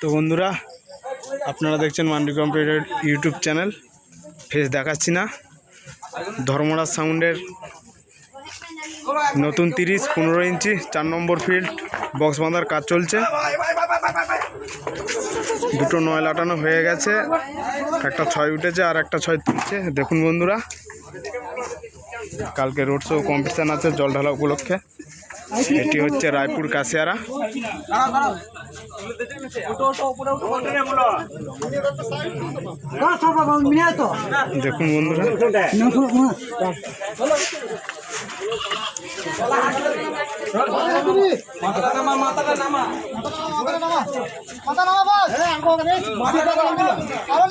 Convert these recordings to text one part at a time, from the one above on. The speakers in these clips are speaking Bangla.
তো বন্ধুরা, আপনারা দেখছেন Mandi computer YouTube channel. Face দেখাচ্ছি না। ধর্মরাজ সাউন্ডের নতুন তিরিশ, পনেরো ইঞ্চি, চার নম্বর ফিল্ড বক্স বাঁধার কাজ চলছে। দুটো নয় লাটানো হয়ে গেছে। একটা ছয় উঠেছে আর একটা ছয় তুলছে। দেখুন বন্ধুরা, কালকে রোড শো কম্পিটিশান আছে জল ঢালা উপলক্ষে। এটি হচ্ছে রায়পুর কাশিয়ারা। দেখুন বন্ধুরা।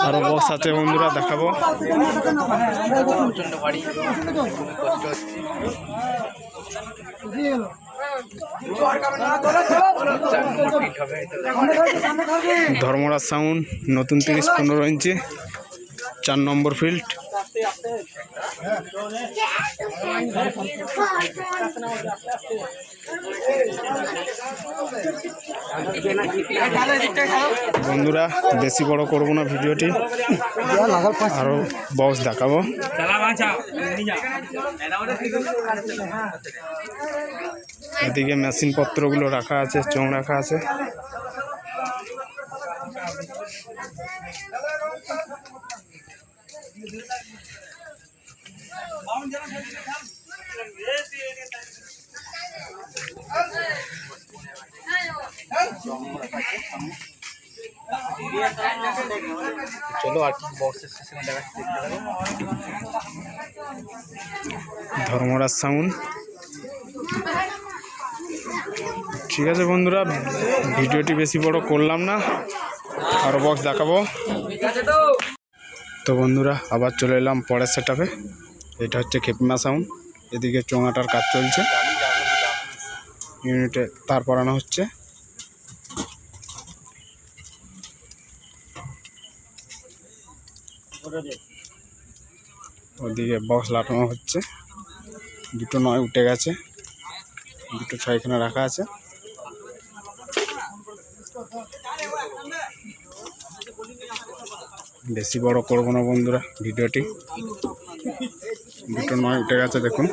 আরও বক্স আছে বন্ধুরা দেখাবো। ধর্মরাজ সাউন্ড, নতুন তিরিশ পনেরো ইঞ্চি, চার নম্বর ফিল্ড। বন্ধুরা, বেশি বড় করব না ভিডিওটি, আরও বক্স দেখাবো। এদিকে মেশিন পত্রগুলো রাখা আছে চোং রাখা আছে। চলো আর কি বক্সের সেশনে দেখাচ্ছি ধর্মরাজ সাউন্ড। ঠিক আছে বন্ধুরা, ভিডিওটি বেশি বড় করলাম না আরও বক্স দেখাবো। তো বন্ধুরা, আবার চলে এলাম পরের সেট এটা হচ্ছে খেপিমা সাউন্ড এদিকে চোঙাটার কাজ চলছে। ইউনিটে তার পরানো হচ্ছে। ওদিকে বক্স লাটানো হচ্ছে। দুটো নয় উঠে গেছে। দুটো ছয় এখানে রাখা আছে। বেশি বড় করব না বন্ধুরা ভিডিওটি। দুটো নয় উঠে গেছে, দেখুন।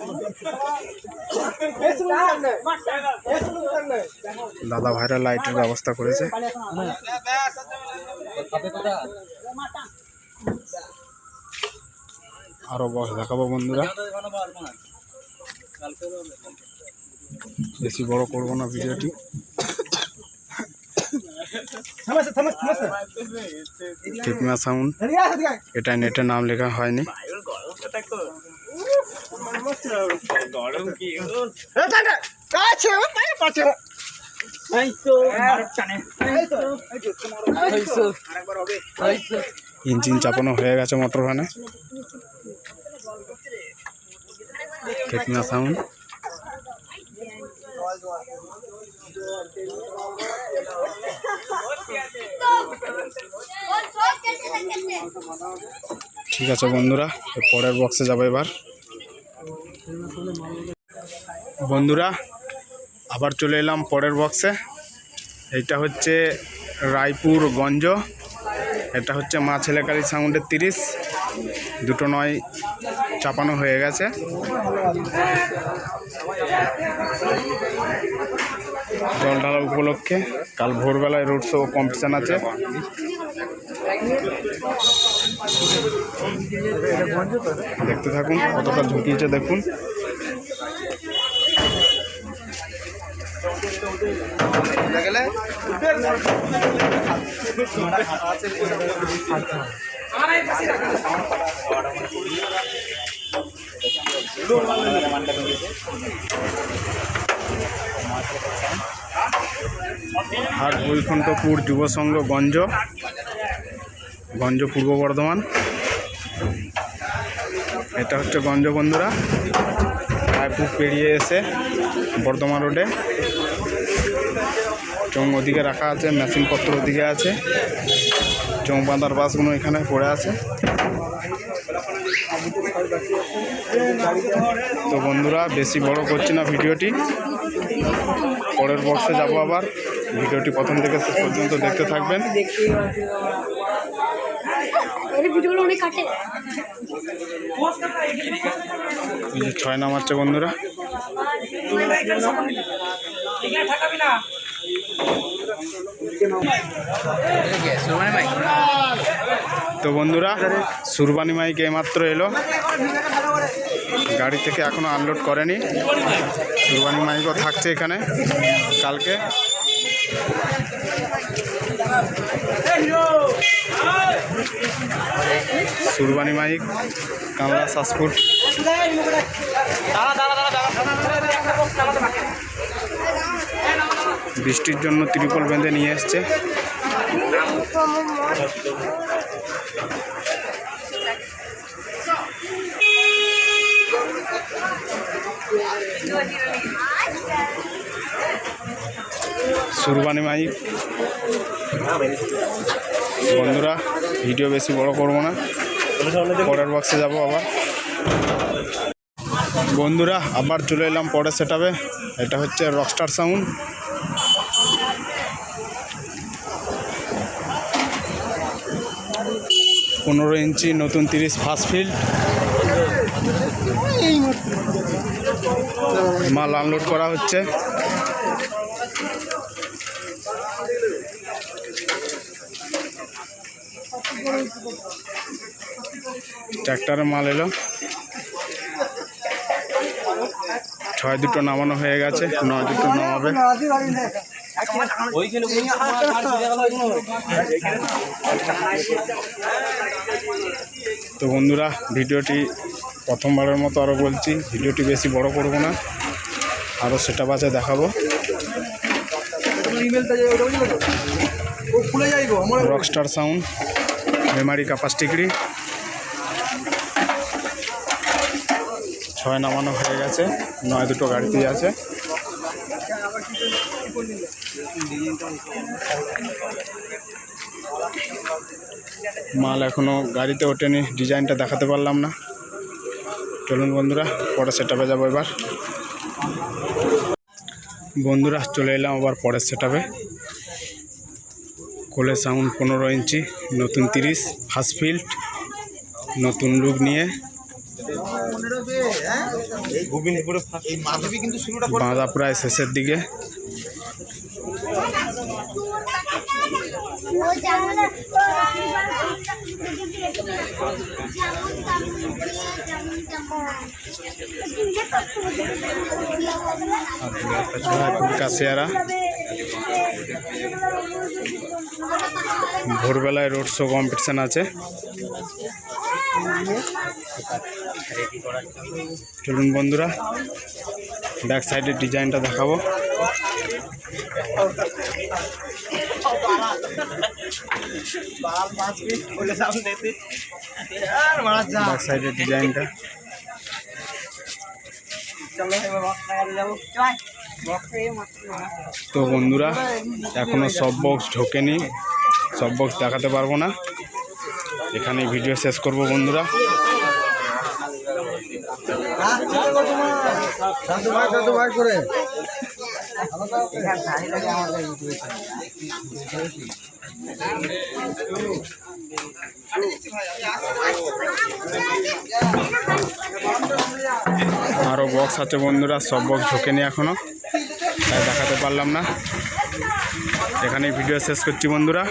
দাদা ভাইরা লাইটের ব্যবস্থা করেছে। আরও বস দেখাবো বন্ধুরা। বেশি বড় করব না ভিডিওটি। টিপমা সাউন্ড এটা নেটে নাম লেখা হয়নি। ইঞ্জিন চাপানো হয়ে গেছে মোটর ভ্যানে টিপমা সাউন্ড ঠিক আছে বন্ধুরা পরের বক্সে যাব এবার। বন্ধুরা, আবার চলে এলাম পরের বক্সে এইটা হচ্ছে রায়পুর গঞ্জ। এটা হচ্ছে মা ছেলেকালী সাউন্ডের তিরিশ। দুটো নয় চাপানো হয়ে গেছে। জল ঢালা উপলক্ষে কাল ভোরবেলায় রোড শো কম্পিটিশান আছে। দেখতে থাকুন কতটা ঝুঁকিয়েছে দেখুন। হাট বৈকুণ্ঠপুর যুব সংঘ গঞ্জ গঞ্জ পূর্ব বর্ধমান। এটা হচ্ছে গঞ্জ বন্ধুরা। রায়পুর পেরিয়ে এসে বর্ধমান রোডে। চং ওদিকে রাখা আছে, মেশিনপত্র ওদিকে আছে। চোং বাঁধার বাসগুলো এখানে পড়ে আছে। তো বন্ধুরা বেশি বড় করছি না ভিডিওটি। পরের বক্সে যাব আবার। ভিডিওটি প্রথম থেকে শেষ পর্যন্ত দেখতে থাকবেন। ছয় নামাচ্ছে বন্ধুরা। সুরমানি ভাই তো বন্ধুরা, সুরবানি মাইক এইমাত্র এলো। গাড়ি থেকে এখনও আনলোড করেনি। সুরবানি মাইকও থাকছে এখানে কালকে। সুরবানি মাইক, কামলা সাসপুর বৃষ্টির জন্য ত্রিপল বেঁধে নিয়ে এসছে। সুরবানি মাই বন্ধুরা, ভিডিও বেশি বড় করব না। পরের বক্সে যাব আবার। বন্ধুরা, আবার চলে এলাম পরের সেটাবে এটা হচ্ছে রকস্টার সাউন্ড পনেরো ইঞ্চি নতুন তিরিশ ফার্স্ট ফিল্ড মাল আনলোড করা হচ্ছে। ট্র্যাক্টরে মাল এলো। ছয় দুটো নামানো হয়ে গেছে, নয় দুটো নামাবে। তো বন্ধুরা, ভিডিওটি প্রথমবারের মতো আরও বলছি, ভিডিওটি বেশি বড় করব না আরও সেটা বাজে দেখাবো। রকস্টার সাউন্ড মেমারি ক্যাপাসিটিগ্রি ছয় নামানো হয়ে গেছে, নয় দুটো গাড়িতেই আছে। মাল এখনও গাড়িতে ওঠেনি, ডিজাইনটা দেখাতে পারলাম না। চলুন বন্ধুরা পরে সেটাপে যাব এবার। বন্ধুরা, চলে এলাম আবার পরের সেটাপে কোলে সাউন্ড পনেরো ইঞ্চি, নতুন তিরিশ ফার্স্ট ফিল্ড নতুন লুক নিয়ে। বাঁধা প্রায় শেষের দিকে। কাশিয়ারা। ভোরবেলায় রোড শো কম্পিটিশান আছে। চলুন বন্ধুরা। ব্যাক সাইডের ডিজাইনটা দেখাবো। তো বন্ধুরা, এখনও সব বক্স ঢোকেনি। সব বক্স দেখাতে পারব না। এখানে ভিডিও শেষ করব বন্ধুরা। আরও বক্স আছে বন্ধুরা, সব বক্স ঢোকেনি এখনও। তাই দেখাতে পারলাম না। এখানে ভিডিও শেষ করছি বন্ধুরা।